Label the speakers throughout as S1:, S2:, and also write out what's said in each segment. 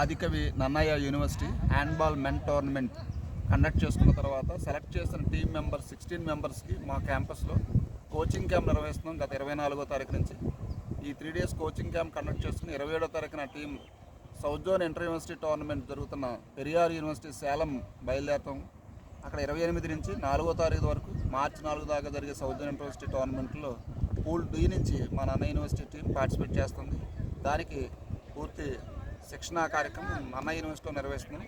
S1: Adikavi Nannaya university handball men tournament conduct చేసుకున్న తర్వాత select చేసిన టీం మెంబర్స్ సిక్స్టీన్ మెంబర్స్కి మా క్యాంపస్లో కోచింగ్ క్యాంప్ నిర్వహిస్తున్నాం గత ఇరవై నాలుగో తారీఖు నుంచి. ఈ three days coaching camp conduct చేసుకుని ఇరవై ఏడో తారీఖున team south zone inter university tournament జరుగుతున్న పెరియార్ యూనివర్సిటీ సేలం బయలుదేరతాం. అక్కడ ఇరవై ఎనిమిది నుంచి నాలుగో తారీఖు వరకు మార్చి నాలుగు దాకా జరిగే సౌత్ జోన్ యూనివర్సిటీ టోర్నమెంట్లో పూల్ డి నుంచి మా నాన్న యూనివర్సిటీ టీం పార్టిసిపేట్ చేస్తుంది. దానికి పూర్తి శిక్షణా కార్యక్రమం అన్న యూనివర్సిటీలో నిర్వహిస్తున్నాం.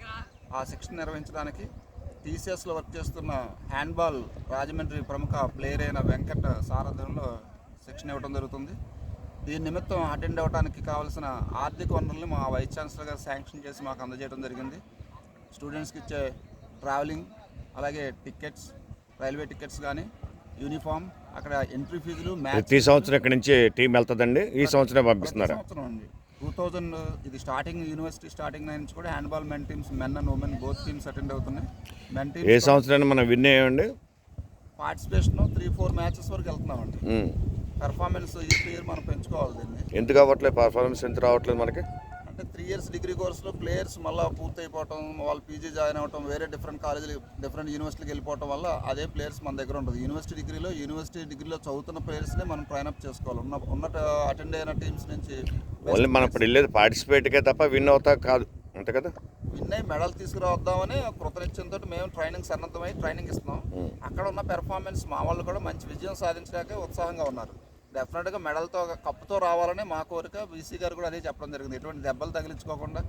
S1: ఆ శిక్షణ నిర్వహించడానికి టీసీఎస్లో వర్క్ చేస్తున్న హ్యాండ్బాల్ రాజమండ్రి ప్రముఖ ప్లేయర్ అయిన వెంకట్ సారథ్యంలో శిక్షణ ఇవ్వడం జరుగుతుంది. దీని నిమిత్తం అటెండ్ అవ్వడానికి కావాల్సిన ఆర్థిక వనరుల్ని మా వైస్ ఛాన్సలర్ గారు శాంక్షన్ చేసి మాకు అందజేయడం జరిగింది. స్టూడెంట్స్కి ఇచ్చే ట్రావెలింగ్ అలాగే టికెట్స్ రైల్వే టికెట్స్ కానీ యూనిఫామ్ అక్కడ ఎంట్రీ ఫీజులు మ్యాచ్
S2: ప్రతి సంవత్సరం ఇక్కడి నుంచి టీం వెళ్తుందండి. ఈ సంవత్సరం పంపిస్తున్నారా?
S1: సంవత్సరం అండి. టూ థౌజండ్ ఇది స్టార్టింగ్ యూనివర్సిటీ స్టార్టింగ్ నుంచి కూడా handball men teams men and women both teams attend అవుతున్నాయి. మెన్
S2: ఏ
S1: టీమ్స్
S2: సంవత్సరాన్ని మనం విన్ అయ్యండి
S1: పార్టిసిపేషన్ త్రీ ఫోర్ మ్యాచెస్ వరకు వెళ్తున్నామండి. పర్ఫార్మెన్స్ ఈ ఇయర్ మనం పెంచుకోవాలి దీన్ని.
S2: ఎందుకు అవ్వట్లేదు? పర్ఫార్మెన్స్ ఎంత రావట్లేదు మనకి?
S1: అంటే త్రీ ఇయర్స్ డిగ్రీ కోర్సులో ప్లేయర్స్ మళ్ళీ పూర్తి అయిపోవటం వాళ్ళు పీజీ జాయిన్ అవ్వటం వేరే డిఫరెంట్ కాలేజీలు డిఫరెంట్ యూనివర్సిటీకి వెళ్ళిపోవటం వల్ల అదే ప్లేయర్స్ మన దగ్గర ఉంటుంది. యూనివర్సిటీ డిగ్రీలో యూనివర్సిటీ డిగ్రీలో చదువుతున్న ప్లేయర్స్నే మనం ట్రైన్ అప్ చేసుకోవాలి. ఉన్న ఉన్న అటెండ్ అయిన టీమ్స్ నుంచి
S2: ఓన్లీ మనం ఇప్పుడు వెళ్ళేది పార్టిసిపేట్కే తప్ప విన్ అవుతా కాదు. అంతే కదా?
S1: విన్ అయ్యి మెడల్ తీసుకురావద్దామని కృతనిశ్చయంతో మేము ట్రైనింగ్ సన్నద్ధమై ట్రైనింగ్ ఇస్తున్నాం. అక్కడ ఉన్న పెర్ఫార్మెన్స్ మా వాళ్ళు కూడా మంచి విజయం సాధించడానికి ఉత్సాహంగా ఉన్నారు. డెఫినెట్గా మెడల్తో కప్పుతో రావాలని మా కోరిక. బీసీ గారు కూడా అదే చెప్పడం జరిగింది. ఎటువంటి దెబ్బలు తగిలించుకోకుండా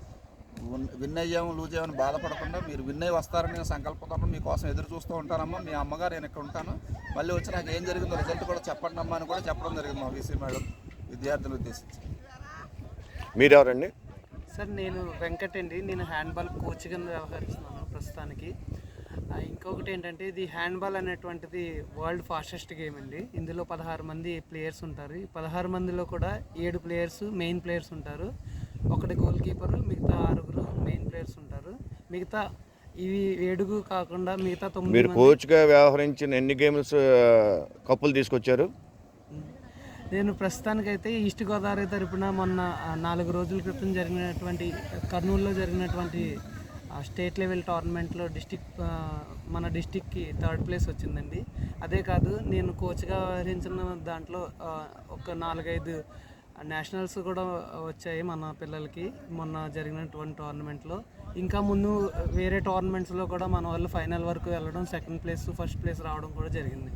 S1: విన్ అయ్యాము లూజ్ అయ్యామని బాధపడకుండా మీరు విన్ అయ్యి వస్తారని నేను సంకల్పంతో మీకోసం ఎదురు చూస్తూ ఉంటానమ్మా. మీ అమ్మగారు నేను ఇక్కడ ఉంటాను. మళ్ళీ వచ్చి నాకు ఏం జరిగిందో రిజల్ట్ కూడా చెప్పండి అమ్మా అని కూడా చెప్పడం జరిగింది మా బీసీ మేడం విద్యార్థులు ఉద్దేశించి.
S2: మీరెవరండి?
S3: సార్ నేను వెంకట్ అండి. నేను హ్యాండ్బాల్ కోచ్ కింద వ్యవహరిస్తున్నాను ప్రస్తుతానికి. ఇంకొకటి ఏంటంటే ఇది హ్యాండ్బాల్ అనేటువంటిది వరల్డ్ ఫాస్టెస్ట్ గేమ్ అండి. ఇందులో పదహారు మంది ప్లేయర్స్ ఉంటారు. ఈ పదహారు మందిలో కూడా ఏడు ప్లేయర్స్ మెయిన్ ప్లేయర్స్ ఉంటారు. ఒకటి గోల్ కీపర్ మిగతా ఆరుగురు మెయిన్ ప్లేయర్స్ ఉంటారు. మిగతా ఇవి ఏడుగు కాకుండా మిగతా తొమ్మిది
S2: మీరు కోచ్గా వ్యవహరించిన ఎన్ని గేమ్స్ కప్పులు తీసుకొచ్చారు?
S3: నేను ప్రస్తుతానికైతే ఈస్ట్ గోదావరి తరపున మొన్న నాలుగు రోజుల క్రితం జరిగినటువంటి కర్నూలులో జరిగినటువంటి స్టేట్ లెవెల్ టోర్నమెంట్లో డిస్టిక్ మన డిస్టిక్కి థర్డ్ ప్లేస్ వచ్చిందండి. అదే కాదు నేను కోచ్గా వ్యవహరించిన దాంట్లో ఒక నాలుగైదు నేషనల్స్ కూడా వచ్చాయి మన పిల్లలకి మొన్న జరిగినటువంటి టోర్నమెంట్లో. ఇంకా ముందు వేరే టోర్నమెంట్స్లో కూడా మన వాళ్ళు ఫైనల్ వరకు వెళ్ళడం సెకండ్ ప్లేస్ ఫస్ట్ ప్లేస్ రావడం కూడా జరిగింది.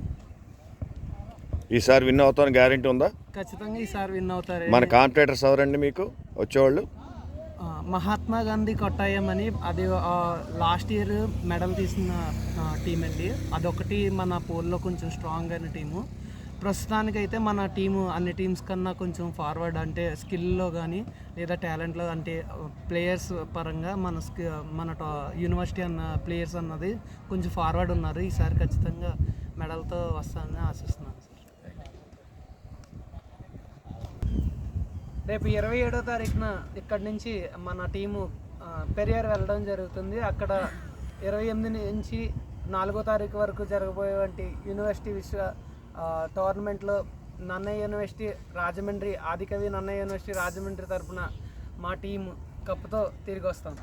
S2: ఈసారి విన్ అవుతాను గ్యారంటీ ఉందా?
S3: ఖచ్చితంగా ఈసారి విన్ అవుతారు.
S2: మన కాంపిటేటర్స్ ఎవరండి మీకు? వచ్చేవాళ్ళు?
S3: మహాత్మా గాంధీ కొట్టాయం అని అది లాస్ట్ ఇయర్ మెడల్ తీసిన టీం అండి. అదొకటి మన పోల్లో కొంచెం స్ట్రాంగ్ అయిన టీము ప్రస్తుతానికైతే మన టీము అన్ని టీమ్స్ కన్నా కొంచెం ఫార్వర్డ్ అంటే స్కిల్లో కానీ లేదా టాలెంట్లో అంటే ప్లేయర్స్ పరంగా మన స్కి మన టా యూనివర్సిటీ అన్న ప్లేయర్స్ అన్నది కొంచెం ఫార్వర్డ్ ఉన్నారు. ఈసారి ఖచ్చితంగా మెడల్తో వస్తానని ఆశిస్తున్నాను రేపు ఇరవై ఏడో తారీఖున ఇక్కడ నుంచి మన టీము పెరియార్ వెళ్ళడం జరుగుతుంది. అక్కడ ఇరవై ఎనిమిది నుంచి నాలుగో తారీఖు వరకు జరగబోయేటువంటి యూనివర్సిటీ విశ్వ టోర్నమెంట్లో నన్నయ్య యూనివర్సిటీ రాజమండ్రి ఆదికవి నన్నయ్య యూనివర్సిటీ రాజమండ్రి తరపున మా టీము కప్పుతో తిరిగి వస్తాం.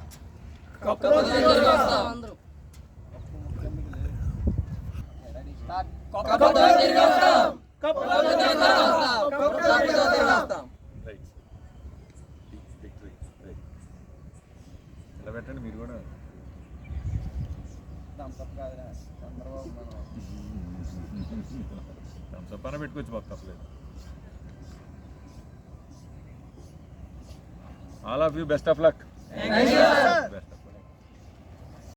S4: ఇలా పెట్టండి మీరు కూడా థమ్స్అప్ అన్న పెట్టుకోవచ్చు మాకు తప్పలేదు. All of you best of luck best